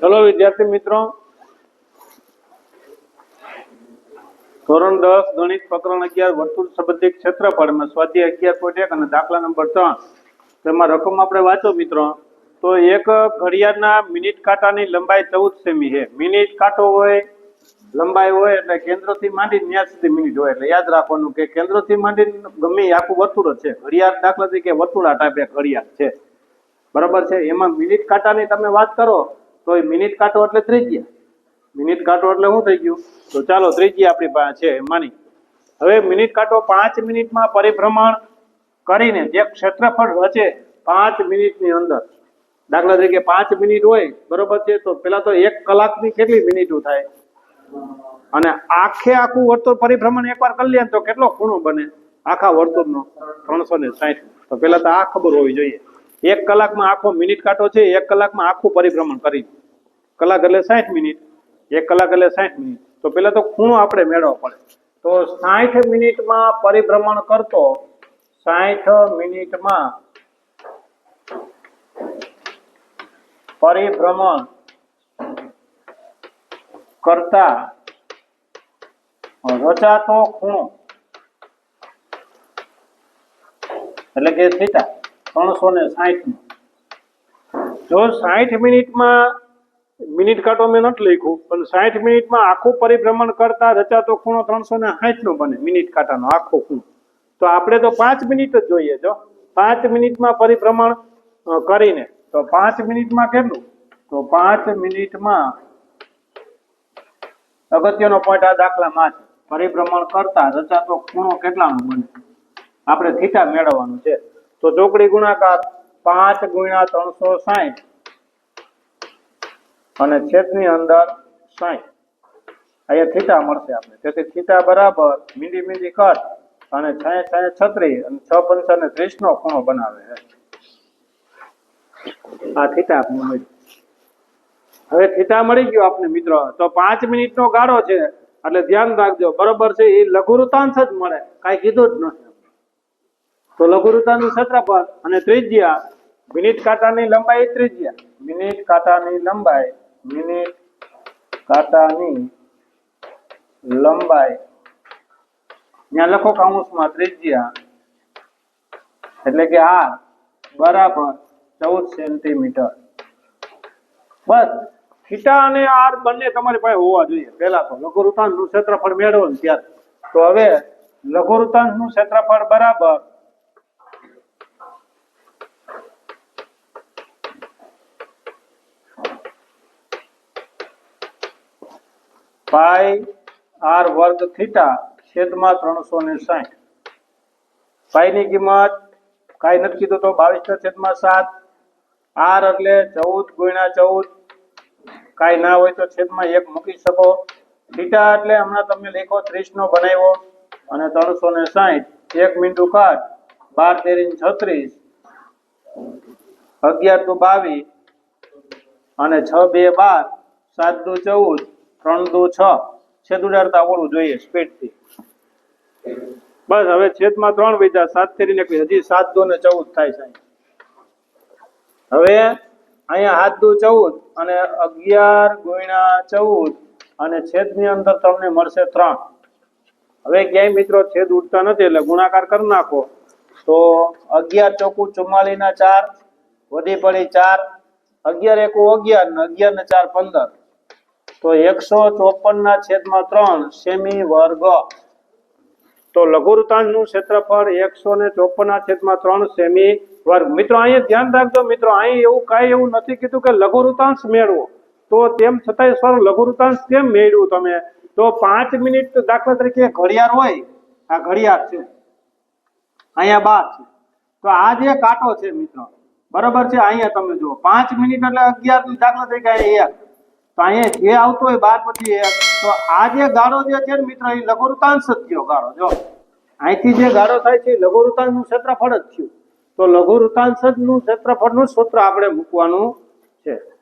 ચલો વિદ્યાર્થી મિત્રો. ધોરણ દસ, ગણિત પ્રકરણ અગિયાર, વર્તુળ સંબંધિત ક્ષેત્રફળમાં સ્વાધ્યાય અગિયાર પોઈન્ટ એક અને દાખલા નંબર ત્રણ. તેમાં રકમ આપણે વાંચો મિત્રો. તો એક ઘડિયાળના મિનિટ કાંટાની લંબાઈ ચૌદ સેમી છે. મિનિટ કાંટો હોય, લંબાઈ હોય એટલે કેન્દ્રથી માંડી ન્યા સુધી મિનિટ હોય. એટલે યાદ રાખવાનું કે કેન્દ્રથી માંડી ગમે આખું વર્તુળ છે. ઘડિયાળ દાખલા તરીકે વર્તુળા ટાઈપ એક ઘડિયાળ છે. બરાબર છે? એમાં મિનિટ કાંટાની તમે વાત કરો. તો એ મિનિટ કાંટો એટલે ત્રિજ્યા. મિનિટ કાંટો એટલે શું થઈ ગયું? તો ચાલો ત્રિજ્યા આપણી પાસે છે, માની. હવે મિનિટ કાંટો પાંચ મિનિટમાં પરિભ્રમણ કરીને જે ક્ષેત્રફળ રચે પાંચ મિનિટની અંદર. દાખલા તરીકે પાંચ મિનિટ હોય, બરોબર છે, તો પેલા તો એક કલાકની કેટલી મિનિટો થાય? અને આખે આખું વર્તુળ પરિભ્રમણ એકવાર કરી લે તો કેટલો ખૂણો બને? આખા વર્તુળનો ત્રણસો ને સાઠ તો પેલા તો આ ખબર હોવી જોઈએ. એક કલાકમાં આખો મિનિટ કાંટો છે, એક કલાકમાં આખું પરિભ્રમણ કરી. કલાક એટલે સાઠ મિનિટ, એક કલાક એટલે સાઠ મિનિટ. તો પેલા તો ખૂણો આપણે મેળવવો પડે. તો સાઠ મિનિટમાં પરિભ્રમણ કરતો, સાઠ મિનિટમાં પરિભ્રમણ કરતા રચાતો ખૂણો, એટલે કે થીટા ત્રણસો ને સાઠ જો સાહીઠ મિનિટમાં, મિનિટ કાંટો મેં નથી લખ્યું, પણ સાઠ મિનિટમાં આખું પરિભ્રમણ કરતા રચાતો ખૂણો ત્રણસો ને સાઠ નો બને, મિનિટ કાંટાનો આખો ખૂણો. તો આપણે તો પાંચ મિનિટ જ જોઈએ, જો. પાંચ મિનિટમાં પરિભ્રમણ કરીને, તો પાંચ મિનિટમાં કેટલું? તો પાંચ મિનિટમાં અગત્યનો પોઈન્ટ આ દાખલામાં છે. પરિભ્રમણ કરતા રચાતો ખૂણો કેટલાનો બને? આપણે થીટા મેળવવાનું છે. તો ચોકડી ગુણાકાર પાંચ ગુણ્યા ત્રણસો સાહીઠ અને છેદની અંદર સાહીઠ. અહીંયા થીટા મળશે આપણે તેથી થીટા બરાબર મીંડી મીંડી કટ અને છ છ છત્રીસ અને છ પંચાને ત્રીસ નો ખૂણો બનાવે છે. આ થીટા હવે થીટા મળી ગયો આપને મિત્રો. તો પાંચ મિનિટનો ગાળો છે. એટલે ધ્યાન રાખજો. બરોબર છે. એ લઘુરુતાંશ જ મળે. કાંઈ કીધું જ નથી. તો લઘુવૃતાંશનું ક્ષેત્રફળ અને ત્રિજ્યા, મિનિટ કાંટાની લંબાઈ ત્રિજ્યા, મિનિટ કાંટાની લંબાઈ, મિનિટ કાંટાની લંબાઈ. ત્યાં લખો કાઉસમાં ત્રિજ્યા, એટલે કે આ બરાબર ચૌદ સેન્ટીમીટર. બસ, થીટા અને આર બંને તમારી પાસે હોવા જોઈએ. પહેલા તો લઘુરૂતાંશનું ક્ષેત્રફળ મેળવો ને ત્યારે. તો હવે લઘુરૂતાંશનું ક્ષેત્રફળ બરાબર પાઈ આર વર્ગ થીટા છેદમાં ત્રણસો ને સાઠ. પાઈની કિંમત કાંઈ નથી કીધું તો બાવીસ છેદમાં સાત. આર એટલે ચૌદ ગુણ્યા ચૌદ. કાંઈ ના હોય તો છેદમાં એક મૂકી શકો. થીટા એટલે હમણાં તમે લેખો ત્રીસ નો બનાવ્યો અને ત્રણસો ને સાઠ. એક મીંડું કાઢ, બાર તેરી છત્રીસ. અગિયાર દુ બાવીસ અને છ બે બાર, સાત દુ ચૌદ. ત્રણ, દુ, છ. છેદ ઉડાડતા આવડવું જોઈએ, સ્પીડથી. બસ, હવે છેદમાં ત્રણ વિધા, સાતથી નીકળી હજી સાત, દો ને ચૌદ થાય સાહેબ. હવે અહીંયા હાથ દો, ચૌદ અને અગિયાર ગુણ્યા ચૌદ અને છેદની અંદર તમને મળશે ત્રણ. હવે ક્યાંય મિત્રો છેદ ઉડતા નથી એટલે ગુણાકાર કરી નાખો. તો અગિયાર ચોકુ ચુમ્માલીસ ના ચાર, વધી પડી ચાર. અગિયાર એકુ અગિયાર ને અગિયાર ને ચાર પંદર. તો એકસો ચોપન ના છેદમાં ત્રણ સેમી વર્ગ. તો લઘુવૃતાંશનું ક્ષેત્રફળ એકસો ને ચોપન ના છેદમાં ત્રણ સેમી વર્ગ. મિત્રો, અહીંયા ધ્યાન રાખજો. મિત્રો, અહીં એવું કાંઈ એવું નથી કીધું કે લઘુવૃતાંશ મેળવો. તો તેમ છતાંય સર લઘુવૃતાંશ કેમ મેળવ્યું તમે? તો પાંચ મિનિટ દાખલા તરીકે ઘડિયાળ હોય, આ ઘડિયાળ છે. અહીંયા બાર છે. તો આ જે કાંટો છે, મિત્રો, બરોબર છે? અહીંયા તમે જુઓ. પાંચ મિનિટ એટલે અગિયાર દાખલા તરીકે એક. તો અહીંયા જે આવતો હોય બાર પછી એક તો આ જે ગાળો જે છે ને મિત્ર, એ લઘુવૃતાંશ જ થયો ગાળો, જો. અહીંથી જે ગાળો થાય છે, એ લઘુવૃતાંશનું ક્ષેત્રફળ જ થયું. તો લઘુવૃતાંશનું ક્ષેત્રફળનું સૂત્ર આપણે મૂકવાનું છે.